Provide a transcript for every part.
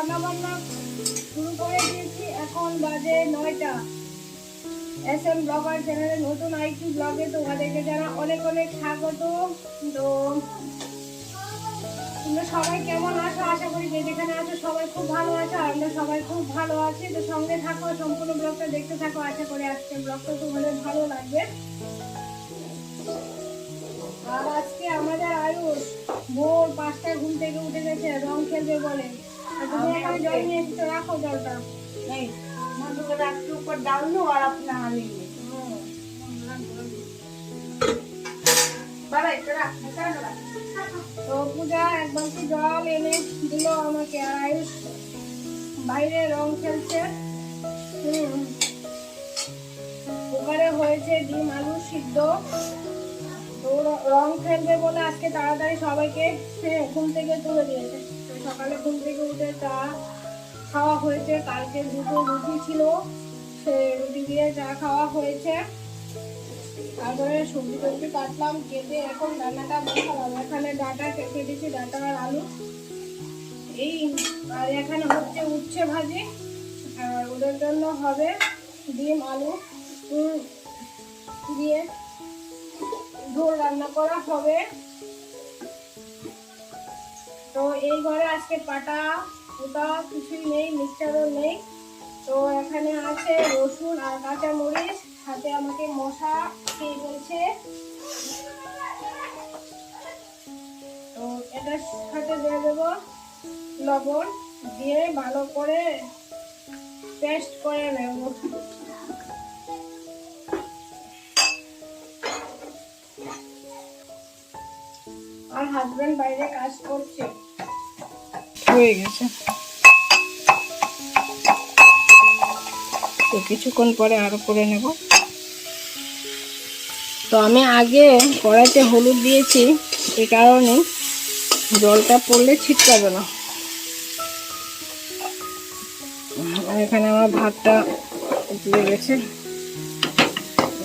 রান্না বান্না শুরু করে দিয়েছি। এখন বাজে নয়টা। এস এম ব্লগার চ্যানেলে নতুন আইটি ব্লগে তোমাদেরকে জানা অনেক অনেক স্বাগত। তো তোমরা সবাই কেমন আছো? আশা করি যে যেখানে আছো সবাই খুব ভালো আছো, আর আমরা সবাই খুব ভালো আছি। তো সঙ্গে থাকো, সম্পূর্ণ ব্লগটা দেখতে থাকো। আশা করি আজকের ব্লগটা তোমাদের ভালো লাগবে। আর আজকে আমাদের আয়ুষ ভোর পাঁচটায় ঘুম থেকে উঠে গেছে, রং খেলবে বলে। রাখো জলটা উপর আর পূজা জল এনে দিল আমাকে বাইরে রং খেলছে ওখানে হয়েছে ডিম, আলু সিদ্ধ। তো রং খেলবে বলে আজকে তাড়াতাড়ি সবাইকে হ্যাঁ, ঘুম থেকে তুলে দিয়েছে। সকালে ঘুম থেকে উঠে চা খাওয়া হয়েছে। কালকে দুটো রুটি ছিল, সে রুটি দিয়ে চা খাওয়া হয়েছে। তারপরে সবজি টবজি কাটলাম, কেটে এখন রান্নাটা বসালাম। এখানে ডাটা কেটে কেটেছি ডাটা আর আলু। এই, আর এখানে হচ্ছে উচ্ছে ভাজি। আর ওদের জন্য হবে ডিম, আলু দিয়ে ঝোল রান্না করা হবে। তো এই ঘরে আজকে পাটা ওটা কিছুই নেই, মিক্সচারও নেই। তো এখানে আছে রসুন আর কাঁচা মরিচ সাথে আমাকে মশা খেয়ে ফেলছে। তো এটার সাথে দিয়ে দেবো লবণ, দিয়ে ভালো করে পেস্ট করে নেব। আর হাজব্যান্ড বাইরে কাজ করছে। হয়ে গেছে। তো কিছুক্ষণ পরে আরও করে নেব। তো আমি আগে কড়াইতে হলুদ দিয়েছি এই কারণে জলটা পড়লে ছিটকাবে না। এখানে আমার ভাতটা উতলে গেছে।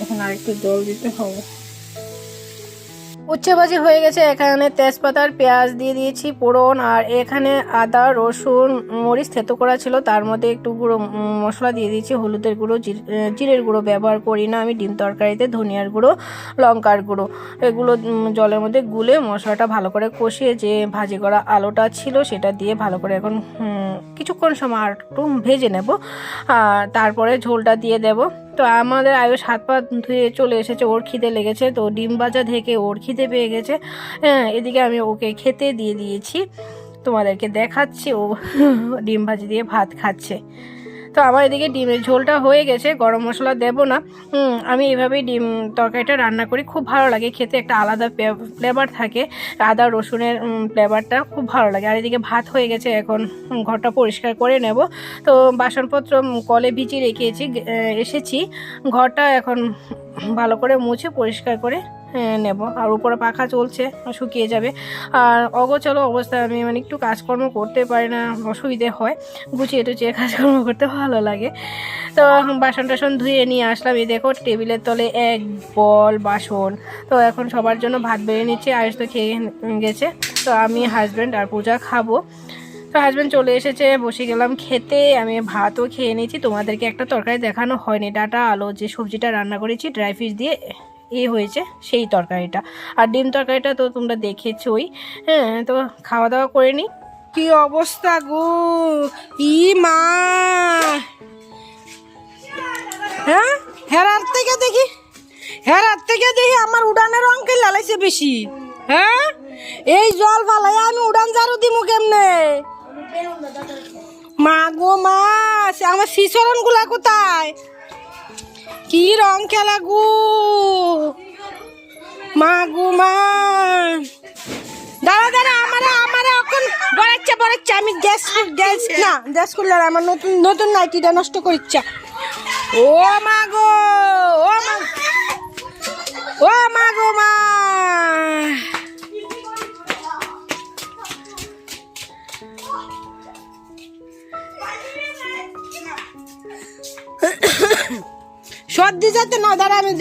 এখন আরেকটু জল দিতে হবে। উচ্ছে ভাজি হয়ে গেছে। এখানে তেজপাতার পেঁয়াজ দিয়ে দিয়েছি পোড়ন আর এখানে আদা, রসুন, মরিচ থেতো করা ছিল। তার মধ্যে একটু গুঁড়ো মশলা দিয়ে দিয়েছি, হলুদের গুঁড়ো, জির- জিরের গুঁড়ো ব্যবহার করি না আমি, ডিম তরকারিতে ধনিয়ার গুঁড়ো, লঙ্কার গুঁড়ো। এগুলো জলের মধ্যে গুলে মশলাটা ভালো করে কষিয়ে যে ভাজি করা আলুটা ছিল সেটা দিয়ে ভালো করে এখন কিছুক্ষণ সময় আর একটু ভেজে নেব। আর তারপরে ঝোলটা দিয়ে দেব। তো আমাদের আয়ুষ সাত পা ধুয়ে চলে এসেছে, ওর খিদে লেগেছে, তো ডিম বাজা থেকে ওর খিদে পেয়ে গেছে। হ্যাঁ এদিকে আমি ওকে খেতে দিয়ে দিয়েছি। তোমাদেরকে দেখাচ্ছি, ও ডিম ভাজি দিয়ে ভাত খাচ্ছে। তো আমার এদিকে ডিমের ঝোলটা হয়ে গেছে, গরম মশলা দেব না। আমি এভাবেই ডিম তরকারিটা রান্না করি, খুব ভালো লাগে, খেতে একটা আলাদা ফ্লেভার থাকে। আদা, রসুনের ফ্লেভারটা খুব ভালো লাগে। আর এদিকে ভাত হয়ে গেছে, এখন ঘরটা পরিষ্কার করে নেব। তো বাসনপত্র কলে ভিজিয়ে রেখেছি এসেছি। ঘরটা এখন ভালো করে মুছে, পরিষ্কার করে নেব। আর উপরে পাখা চলছে, শুকিয়ে যাবে। আর অগোচলো অবস্থায় আমি মানে একটু কাজকর্ম করতে পারি না, অসুবিধে হয়। গুছিয়ে টুচিয়ে কাজকর্ম করতে ভালো লাগে। তো বাসন টাসন ধুয়ে নিয়ে আসলাম। এই দেখো, টেবিলের তলে এক বল বাসন। তো এখন সবার জন্য ভাত বেড়ে নিচ্ছে, আয়ুষ তো খেয়ে গেছে। তো আমি হাজব্যান্ড আর পূজা খাব। তো হাজব্যান্ড চলে এসেছে, বসে গেলাম খেতে। আমি ভাতও খেয়ে নিয়েছি। তোমাদেরকে একটা তরকারি দেখানো হয়নি। ডাটা, আলো, যে সবজিটা রান্না করেছি ড্রাই ফিশ দিয়ে এ হয়েছে সেই তরকারিটা। আর ডিম তরকারিটা তো তোমরা দেখেছোই। হ্যাঁ তো খাওয়া দাওয়া করে নিই কি অবস্থা গো? ই মা! হ্যাঁ? হেরার থেকে দেখি। হেরার থেকে দেখি আমার উড়ানের অঙ্কে লালাইছে বেশি। হ্যাঁ? এই জল ফালাই আমি উড়ান জারু দিমু কেমনে? মা গো মা আমার শিশরণগুলা কোথায়? কি রং খেলা গো? মা গো দাঁড়া দাঁড়া, আমারা আমারা এখন বড়াচ্ছা বড়াচ্ছা। আমি গ্যাস গ্যাস না গ্যাস করলে আমার নতুন নতুন নাইটিটা নষ্ট করিচ্ছা। ও মা গো, ও মা ও মা গো মা। সর্দি যাতে না দাঁড়া আমি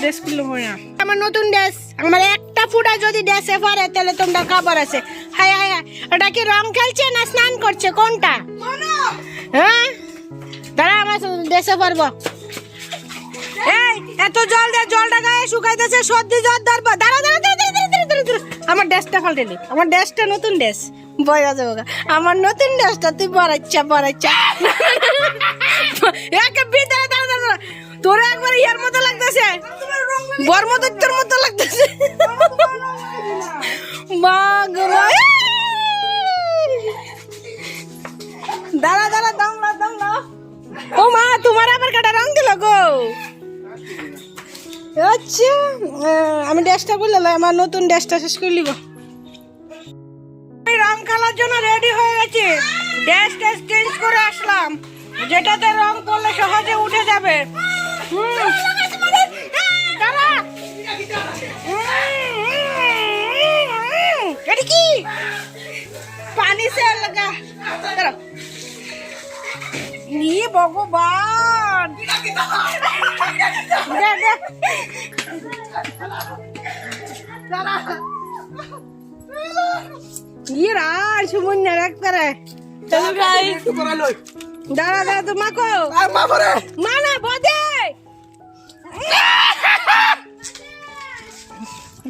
ড্রেস না। আমার নতুন ড্রেস, আমার একটা ফুটা যদি ড্রেসে পারে, তাহলে তোমরা খাবার আছে। হায় হায় ওটা কি রং খেলছে না স্নান করছে? কোনটা? হ্যাঁ? দাঁড়া, আমার দেশে পারব। এই, এত জল দে, জলটা গায়ে শুকাইতেছে, সর্দি, জ্বর ধরবো দাঁড়া দাঁড়া আমার ড্রেসটা পাল্টেলি আমার ড্রেসটা নতুন ড্রেস। বয়া যাবে। আমার নতুন ড্রেসটা, তুই বড়াচ্ছা বড়াচ্ছা একে দাঁড়া। তোর একবার ইয়ার মতো লাগতেছে। বর্মদত্তর মতো লাগতেছে। মা গো দাঁড়া দাঁড়া, দম না দম না ও মা, তোমার আবার কাটা রং দিল গো। আচ্ছা আমি ড্রেসটা বললাম আমার নতুন ড্রেসটা শেষ করে নিব। রং খেলার জন্য রেডি হয়ে গেছি। ড্রেস টেস চেঞ্জ করে আসলাম। যেটাতে রং করলে সহজে উঠে যাবে। पानी से लगा करो ये भगवान ये राज सुमन ने रखता रहे चलो गाइस दादा दादा तुम को मां करे मां ना बोदे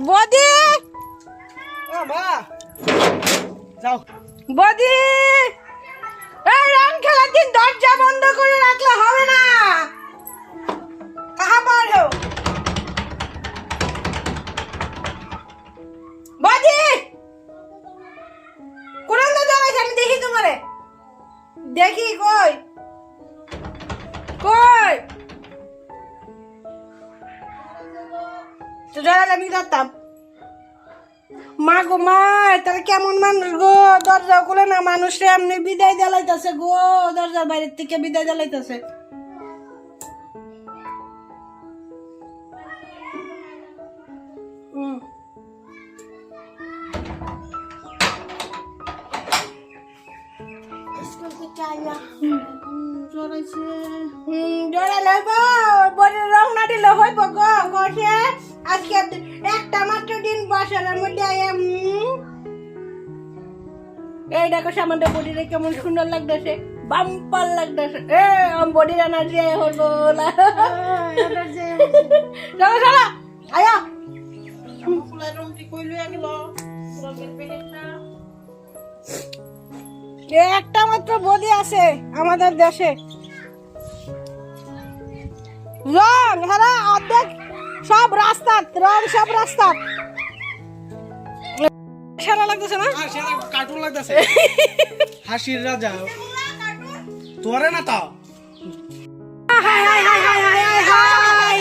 বদে! বদি যাও। বদি! এই রং খেলার দিন দরজা বন্ধ করে রাখলে হবে না। কাহা পারো বদি! কোন জায়গায় আমি দেখি তোমারে। দেখি কই? কই? যারা আমি যাতাম মা গো মা তাহলে কেমন মানুষ গো? দরজা খুলে না মানুষে এমনি বিদায় জ্বালাইতেছে গো দরজার বাইরের থেকে বিদায় হুম। হুম, জোড়ালে গো, বডির রং না দিলে হইব গো গছে আজকে একটা মাত্র দিন বছরের মধ্যে এই দেখো সামান্য বডিরে কেমন সুন্দর লাগতেছে। বাম্পার লাগতেছে। এ আম বডির এনার্জি না। চলো চলো। আয়া। একটা মাত্র বডি আছে আমাদের দেশে। রং হ্যাঁ অর্ধেক সব রাস্তা রং সব রাস্তা। সেরা লাগতেছে না? হ্যাঁ, কার্টুন লাগতেছে। হাসির রাজা। তোরে না তাও? হাই হাই হাই হাই হাই হাই হাই।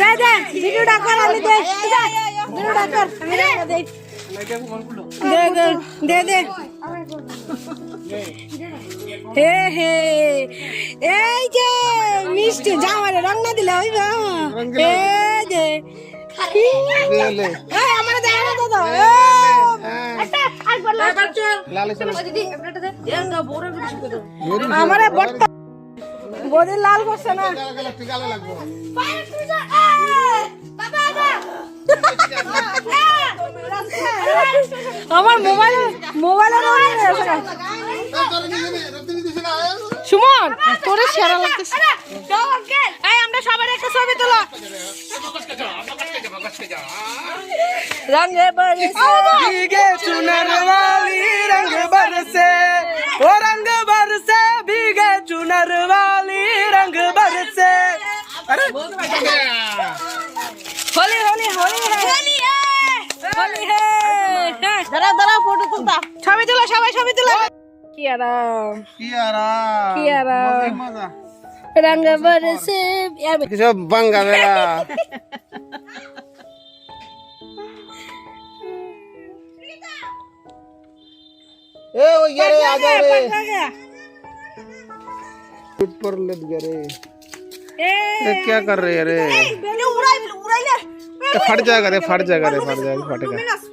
দে দে দে দে দে দে। দে। হে হে এই যে মিষ্টি জামারে রং না দিলে হইবা এই যে আমার দেখা না দাদা আমারে বট্টা বডি লাল করছে না আমার মোবাইল মোবাইলের সুমন তোরে সেরা লাগতেছে। আমরা সবার একটা ছবি তোলো। রঙে বরসে চুনার বালি রঙ বরসে ও রঙ বরসে ভিগে চুনার বালি রঙ বরসে হলি হোলি হোলি হলি হোলি হে। হ্যাঁ। দাঁড়া দাঁড়া ফটো তুলতা ছবি তুলো সবাই ছবি তুলো। रंग बरसे बंगा ए ओ ये आ जा रे रे ए क्या कर रहे रे उड़ाई उड़ाई ले फट जाएगा रे फट जाएगा रे फट जाएगा फटेगा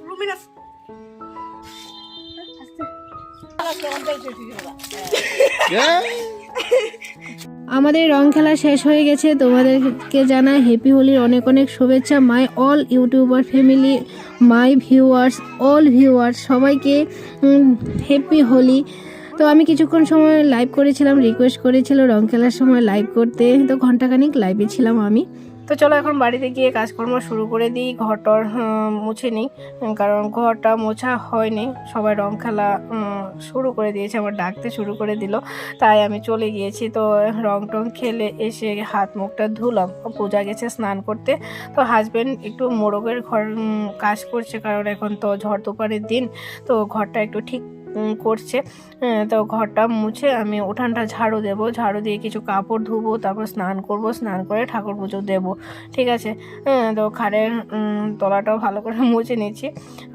আমাদের রং খেলা শেষ হয়ে গেছে। তোমাদেরকে জানা হ্যাপি হোলির অনেক অনেক শুভেচ্ছা। My all YouTuber family my viewers all viewers সবাইকে হ্যাপি হোলি তো আমি কিছুক্ষণ সময় লাইভ করেছিলাম রিকোয়েস্ট করেছিল রং খেলার সময় লাইভ করতে। তো ঘন্টাখানিক লাইভে ছিলাম আমি। তো চলো এখন বাড়িতে গিয়ে কাজকর্ম শুরু করে দিই। ঘরটর মুছে নিই। কারণ ঘরটা মোছা হয়নি। সবাই রং খেলা শুরু করে দিয়েছে। আমার ডাকতে শুরু করে দিল। তাই আমি চলে গিয়েছি। তো রং টং খেলে এসে হাত মুখটা ধুলাম। পূজা গেছে স্নান করতে। তো হাজবেন্ড একটু মোরগের ঘর কাজ করছে। কারণ এখন তো ঝড় তুফানের দিন। তো ঘরটা একটু ঠিক করছে হ্যাঁ, তো ঘরটা মুছে আমি উঠানটা ঝাড়ু দেবো। ঝাড়ু দিয়ে কিছু কাপড় ধুবো তারপর স্নান করব স্নান করে ঠাকুর পুজো দেবো ঠিক আছে? হ্যাঁ, তো খাড়ের তলাটাও ভালো করে মুছে নিচ্ছি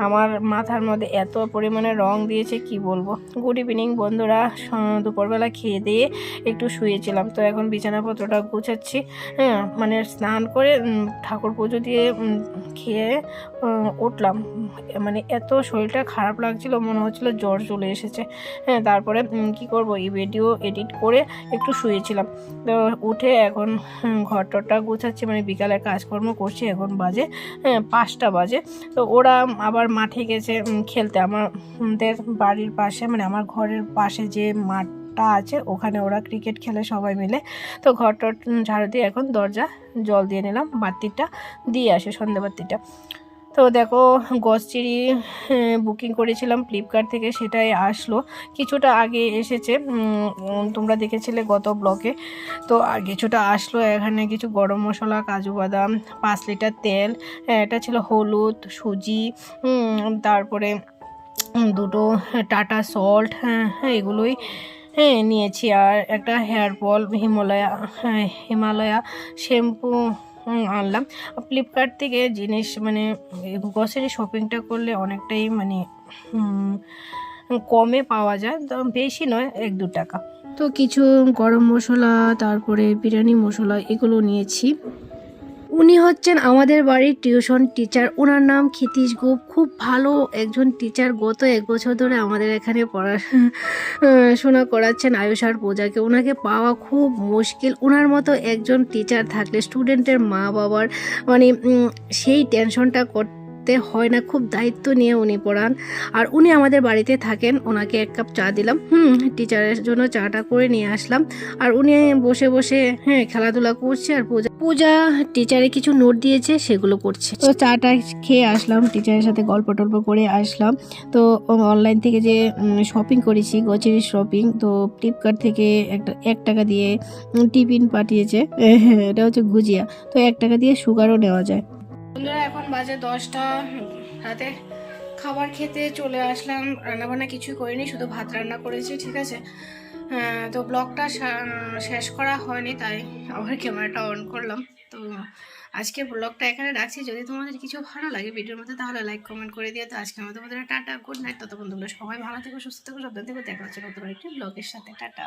আমার মাথার মধ্যে এত পরিমাণে রং দিয়েছে কি বলব? গুড ইভিনিং বন্ধুরা। দুপুরবেলা খেয়ে দিয়ে একটু শুয়েছিলাম তো এখন বিছানাপত্রটা গুছাচ্ছি। হ্যাঁ মানে স্নান করে ঠাকুর পুজো দিয়ে খেয়ে উঠলাম। মানে এত শরীরটা খারাপ লাগছিল, মনে হচ্ছিল জ্বর চলে এসেছে। হ্যাঁ তারপরে কি করব? এই ভিডিও এডিট করে একটু শুয়েছিলাম। তো উঠে এখন ঘর টরটা গুছাচ্ছি মানে বিকালে কাজকর্ম করছি, এখন বাজে হ্যাঁ পাঁচটা বাজে। তো ওরা আবার মাঠে গেছে খেলতে। আমাদের বাড়ির পাশে মানে আমার ঘরের পাশে যে মাঠটা আছে, ওখানে ওরা ক্রিকেট খেলে সবাই মিলে। তো ঘর টর ঝাড়ু দিয়ে এখন দরজা জল দিয়ে নিলাম, বাতিটা দিয়ে আসে সন্ধে বাতিটা। তো দেখো গসচিরি বুকিং করেছিলাম ফ্লিপকার্ট থেকে সেটাই আসলো। কিছুটা আগে এসেছে তোমরা দেখেছিলে গত ব্লকে তো কিছুটা আসলো এখানে কিছু গরম মশলা কাজু বাদাম পাঁচ লিটার তেল হ্যাঁ, এটা ছিল হলুদ সুজি তারপরে দুটো টাটা সল্ট হ্যাঁ হ্যাঁ এগুলোই হ্যাঁ নিয়েছি। আর একটা হেয়ার বল হিমালয়া হ্যাঁ হিমালয়া শ্যাম্পু আনলাম। ফ্লিপকার্ট থেকে জিনিস মানে গ্রসারি শপিংটা করলে অনেকটাই মানে কমে পাওয়া যায়। তো বেশি নয়, এক দু টাকা। তো কিছু গরম মশলা, তারপরে বিরিয়ানি মশলা এগুলো নিয়েছি। উনি হচ্ছেন আমাদের বাড়ির টিউশন টিচার। ওনার নাম ক্ষিতীশ গুপ খুব ভালো একজন টিচার। গত এক বছর ধরে আমাদের এখানে পড়াশোনা করাচ্ছেন আয়ুষার পূজাকে। ওনাকে পাওয়া খুব মুশকিল। ওনার মতো একজন টিচার থাকলে স্টুডেন্টের মা বাবার মানে সেই টেনশনটা করতে হয় না, খুব দায়িত্ব নিয়ে উনি পড়ান। আর উনি আমাদের বাড়িতে থাকেন, ওনাকে এক কাপ চা দিলাম। হুম, টিচারের জন্য চাটা করে নিয়ে আসলাম। আর উনি বসে বসে হ্যাঁ খেলাধুলা করছে আর পূজা পূজা টিচারে কিছু নোট দিয়েছে, সেগুলো করছে। তো চাটা খেয়ে আসলাম, টিচারের সাথে গল্প টল্প করে আসলাম। তো অনলাইন থেকে যে শপিং করেছি গোচারি শপিং তো ফ্লিপকার্ট থেকে একটা, এক টাকা দিয়ে টিফিন পাঠিয়েছে। এটা হচ্ছে গুজিয়া। তো এক টাকা দিয়ে সুগারও নেওয়া যায়। বন্ধুরা, এখন বাজে দশটা। রাতে খাবার খেতে চলে আসলাম। রান্নাবান্না কিছুই করিনি, শুধু ভাত রান্না করেছি, ঠিক আছে? তো ব্লগটা শেষ করা হয়নি, তাই আবার ক্যামেরাটা অন করলাম। তো আজকে ব্লগটা এখানে রাখছি। যদি তোমাদের কিছু ভালো লাগে ভিডিওর মধ্যে, তাহলে লাইক কমেন্ট করে দিও। তো আজকে আমাদের মধ্যে টাটা গুড নাইট তত তোমরা সবাই ভালো থেকো, সুস্থ থেকো, সাবধান থেকো। দেখা হচ্ছে নতুন একটি ব্লগের সাথে। টাটা।